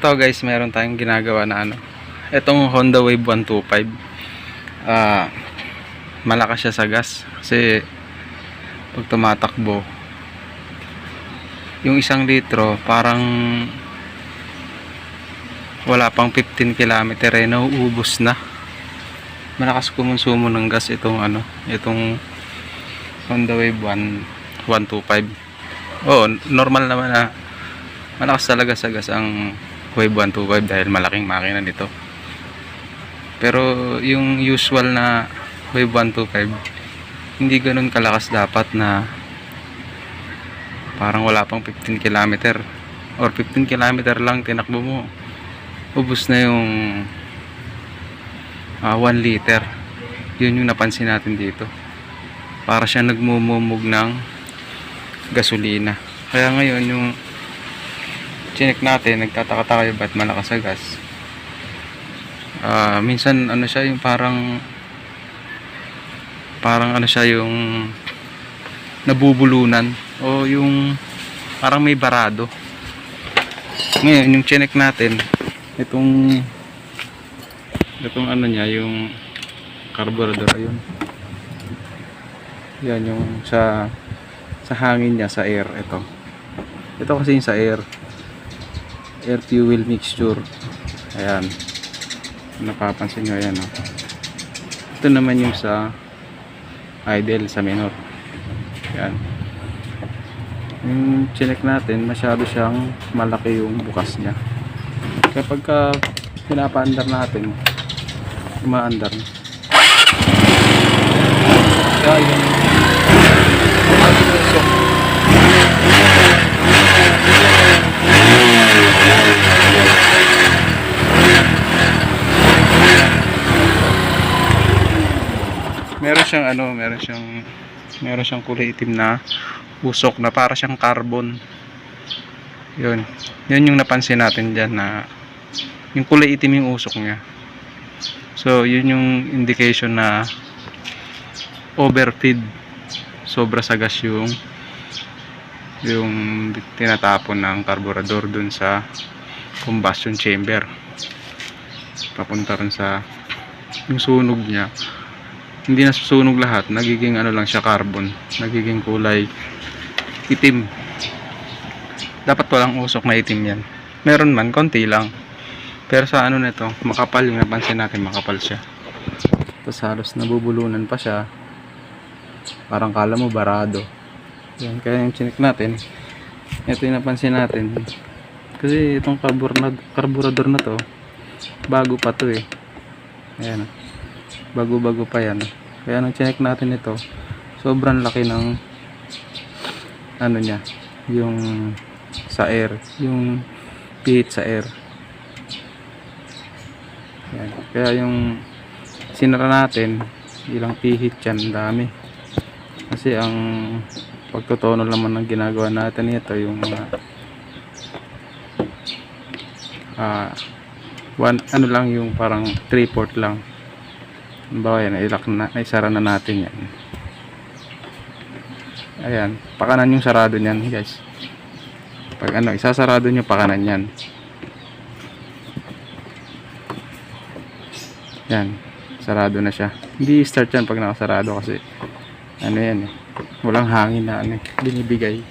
Ito guys, meron tayong ginagawa na ano. Itong Honda Wave 125. Ah, malakas siya sa gas kasi pag tumatakbo yung isang litro parang wala pang 15 km eh nauubos na malakas kumonsumo ng gas itong ano itong Honda Wave 1 125 oo normal naman na malakas talaga sa gas ang Wave 125 dahil malaking makina nito pero yung usual na Wave 125 hindi ganun kalakas dapat na parang wala pang 15 km or 15 km lang tinakbo mo. Ubos na yung ah, 1 liter. Yun yung napansin natin dito. Para siya nagmumumog ng gasolina. Kaya ngayon yung chinek natin nagtataka tayo ba't malakas sa gas. Ah, minsan ano siya yung parang parang ano siya yung nabubulunan o yung parang may barado. Ngayon yung chinek natin itong itong ano niya yung carburetor ayun. Yan yung sa sa hangin niya sa air ito. Ito kasi yung sa air air fuel mixture. Ayan. Napapansin nyo ayan oh. ito naman yung sa idle sa minor. Yan yung chinek natin masyado siyang malaki yung bukas niya. Kapag ka pinapaandar natin umaandar. Kaya yun. meron siyang ano meron siyang meron siyang kulay itim na usok na para siyang carbon. Yun. Yun yung napansin natin dyan na yung kulay itim yung usok niya. So yun yung indication na overfeed. Sobra sa gas yung yung tinatapon ng carburetor dun sa combustion chamber. Papunta rin sa yung sunog niya hindi na susunog lahat. Nagiging ano lang siya carbon. Nagiging kulay itim. Dapat walang usok na itim yan. Meron man konti lang. Pero sa ano nito makapal. Yung napansin natin makapal siya. Tapos halos nabubulunan pa siya. Parang kala mo barado. Yan kaya yung chinik natin ito yung napansin natin. Kasi itong carburetor na to bago pa to eh. Ayan. Bago bago pa yan kaya nung check natin ito sobrang laki ng ano niya yung sa air yung pihit sa air. Yan. kaya yung sinara natin ilang pihit yan dami. Kasi ang pagtotono naman ng ginagawa natin ito yung mga ah one ano lang yung parang 3 port lang Halimbawa yan, ilak na, naisara na natin yan. Ayan, pakanan yung sarado niyan, guys. Pag ano, isasarado nyo pakanan yan. Yan, sarado na siya. Hindi start yan pag nakasarado kasi ano yan eh, walang hangin na ano, binibigay.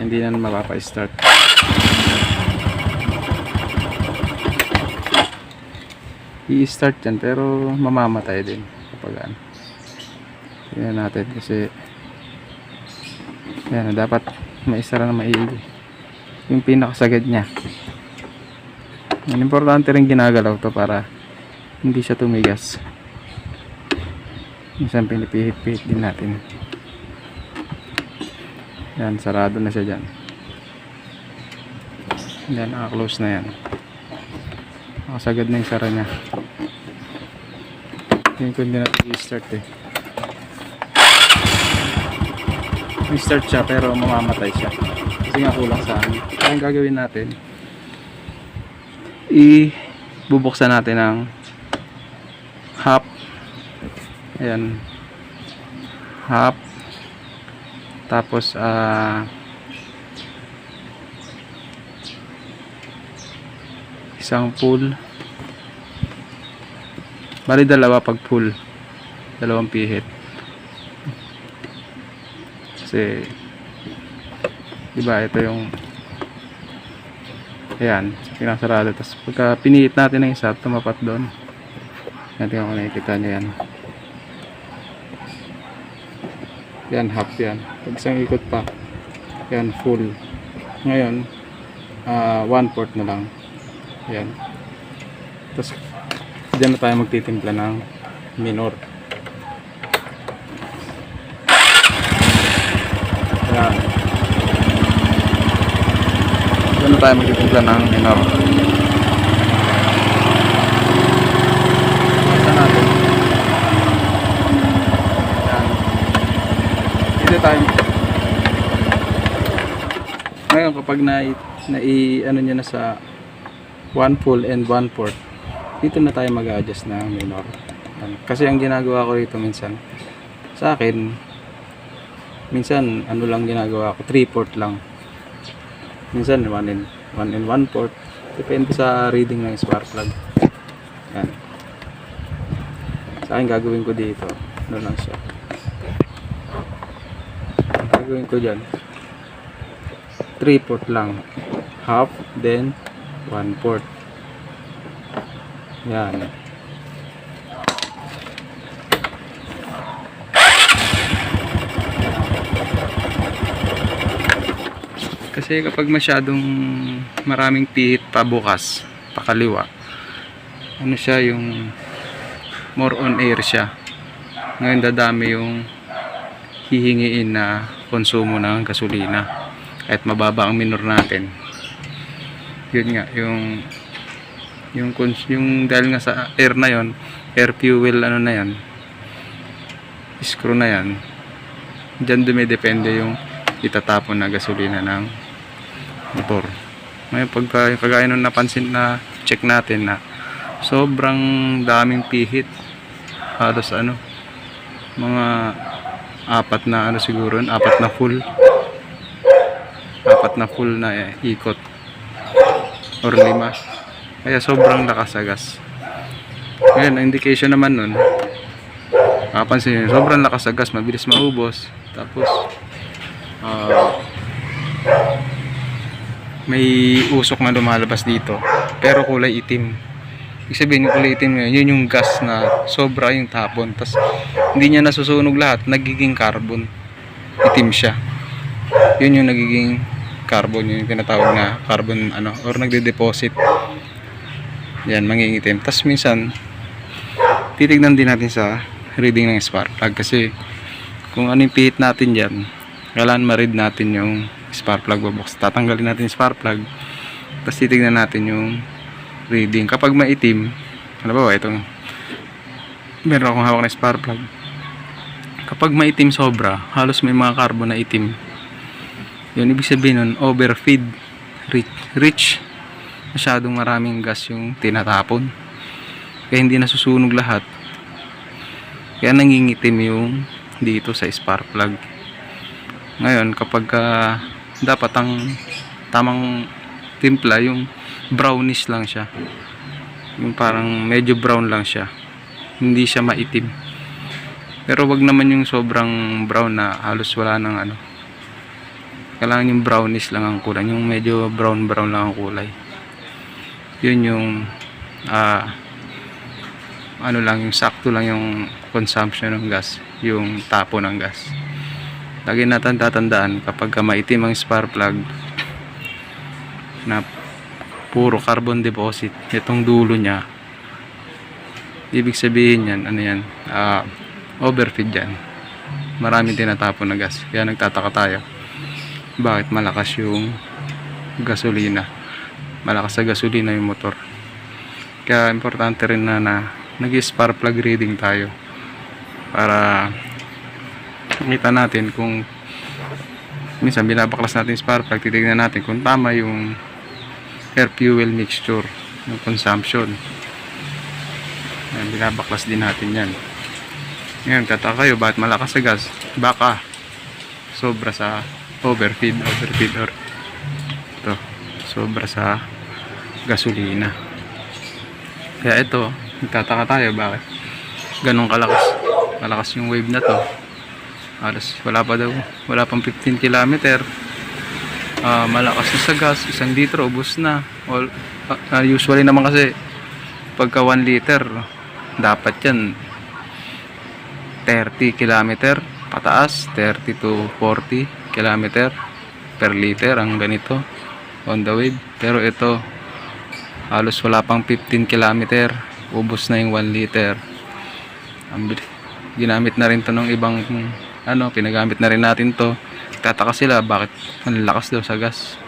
Hindi na mapapa-start. I-start yan pero mamamatay din kapag ano. Tingnan natin kasi yan dapat maisara na maigi. Yung pinakasagad niya. Yan, importante rin ginagalaw to para hindi siya tumigas. Minsan pinipihit-pihit din natin. Yan sarado na siya dyan. Yan naka-close na yan nakasagad na yung sara niya. Yun ko hindi natin i-start eh. I-start siya pero mamamatay siya. Kasi nga kulang sa amin. Kaya ang gagawin natin i bubuksan natin ng half ayan. Half tapos ah isang full bali dalawa pag full dalawang pihit. Kasi diba ito yung ayan pinasarado tapos pagka pinihit natin ng isa tumapat doon. Natin kung nakikita nyo yan. Yan half yan. Pag isang ikot pa yan full. Ngayon ah one fourth na lang yan. Tapos dyan na tayo magtitimpla ng minor. Yan. Dyan na tayo magtitimpla ng minor. Basta natin? Dito tayo. Ngayon kapag na, na i, ano nyo na sa one full and one fourth dito na tayo mag-adjust ng minor. Kasi ang ginagawa ko rito minsan sa akin minsan ano lang ginagawa ko 3 fourth lang. Minsan 1 and 1 and 1 fourth depende sa reading ng spark plug. Yan. Sa akin gagawin ko dito ano lang siya. Gagawin ko dyan 3 fourth lang. Half then 1 fourth yan. Kasi kapag masyadong maraming pihit pa bukas pakaliwa ano siya yung more on air siya. Ngayon dadami yung hihingiin na konsumo ng gasolina. Kahit mababa ang minor natin yun nga yung yung yung dahil nga sa air na yon air fuel ano na yan screw na yan. Dyan dumidepende yung itatapon na gasolina ng motor. Ngayon pagka kagaya nung napansin na check natin na sobrang daming pihit. Halos ano mga apat na ano siguro apat na full. Apat na full na eh, ikot or lima. Kaya sobrang lakas agas ngayon ang indication naman nun. Kapansin nyo sobrang lakas agas mabilis maubos. Tapos ah, may usok na lumalabas dito. Pero kulay itim. Ibig sabihin yung kulay itim yun, yun yung gas na sobra yung tapon. Tas hindi niya nasusunog lahat. Nagiging carbon. Itim siya. Yun yung nagiging carbon yun yung tinatawag na carbon ano or nagde-deposit. Yan mangingitim. Tas minsan titignan din natin sa reading ng spark plug kasi kung ano yung pihit natin dyan kailangan ma-read natin yung spark plug box. Tatanggalin natin yung spark plug tapos titignan natin yung reading. Kapag maitim ano ba ba itong meron akong hawak na spark plug. Kapag maitim sobra halos may mga carbon na itim yun ibig sabihin nun overfeed. Rich, rich. Masyadong maraming gas yung tinatapon. Kaya hindi nasusunog lahat. Kaya nangingitim yung dito sa spark plug. Ngayon kapag ah, dapat ang tamang timpla yung brownish lang siya. Yung parang medyo brown lang siya. Hindi siya maitim. Pero wag naman yung sobrang brown na halos wala ng ano kailangan yung brownish lang ang kulay. Yung medyo brown brown lang ang kulay. Yun yung ah ano lang yung sakto lang yung consumption ng gas. Yung tapo ng gas. Lagi natin tatandaan kapag ka maitim ang spark plug na puro carbon deposit itong dulo niya ibig sabihin yan ano yan ah, overfeed yan. Maraming tinatapon na gas. Kaya nagtataka tayo bakit malakas yung gasolina? Malakas sa gasolina yung motor. Kaya importante rin na, na nag spark plug reading tayo para makita natin kung minsan binabaklas natin yung spark plug titignan natin kung tama yung air fuel mixture yung consumption. Ayan, binabaklas din natin yan. Ngayon tataka kayo bakit malakas sa gas? Baka sobra sa overfeed overfeed or ito sobra sa gasolina Kaya ito, nagtataka tayo bakit ganun kalakas. Malakas yung wave na to. Halos wala pa daw, wala pang 15 kilometer. Ah, malakas na sa gas, isang litro, ubos na. All, ah, usually naman kasi pagka 1 liter, dapat yan 30 kilometer pataas, 30 to 40 kilometer per liter ang ganito on the wave. Pero ito, halos wala pang 15 kilometer, ubos na yung 1 liter. Ginamit na rin to ng ibang ano, pinagamit na rin natin to. Tataka sila bakit ang lakas daw sa gas.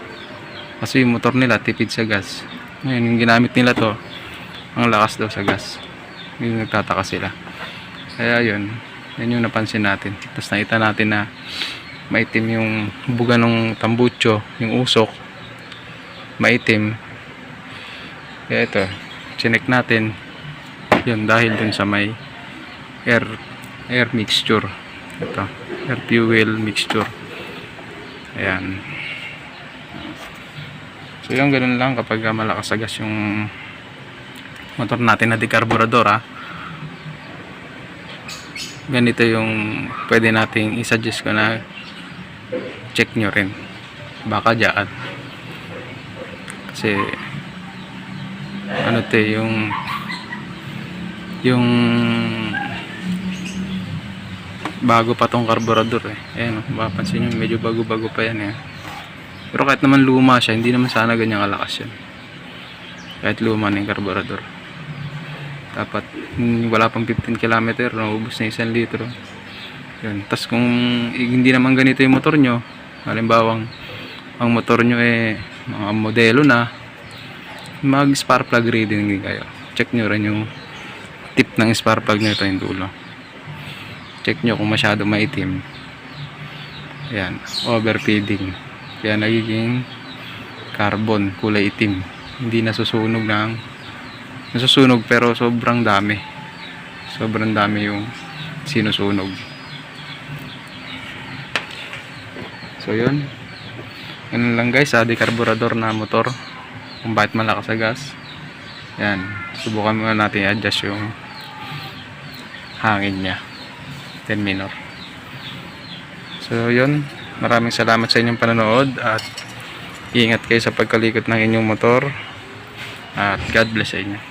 Kasi yung motor nila tipid sa gas. Ngayon, yung ginamit nila to, ang lakas daw sa gas. Yung nagtataka sila. Kaya yun, yun yung napansin natin. Tapos nakita natin na maitim yung buga ng tambucho, yung usok, maitim. Kaya ito, chinek natin. Yun, dahil dun sa may air air mixture. Ito, air fuel mixture. Ayan. So yung ganun lang kapag ah, malakas sa gas yung motor natin na decarburador ha. Ganito yung pwede nating i-suggest ko na check nyo rin. Baka dyan. Kasi ano te yung yung bago pa tong carburetor eh. Ayan, oh, mapapansin nyo, medyo bago-bago pa yan eh. Pero kahit naman luma siya, hindi naman sana ganyan kalakas yan. Kahit luma na yung carburetor. Dapat, mm, wala pang 15 km, naubos na isang litro. Yun. Tapos kung hindi naman ganito yung motor nyo, halimbawa, ang motor nyo eh, mga modelo na, mag spark plug reading din kayo. Check nyo rin yung tip ng spark plug nito yung dulo. Check nyo kung masyado maitim. Ayan, overfeeding. Kaya nagiging carbon, kulay itim. Hindi nasusunog ng nasusunog pero sobrang dami. Sobrang dami yung sinusunog. So yun. Ganun lang guys, sa decarburador na motor. Kung bakit malakas sa gas. Yan. Subukan muna natin i-adjust yung hangin niya. 10 minor. So yun. Maraming salamat sa inyong panonood at ingat kayo sa pagkalikot ng inyong motor. At God bless sa inyo.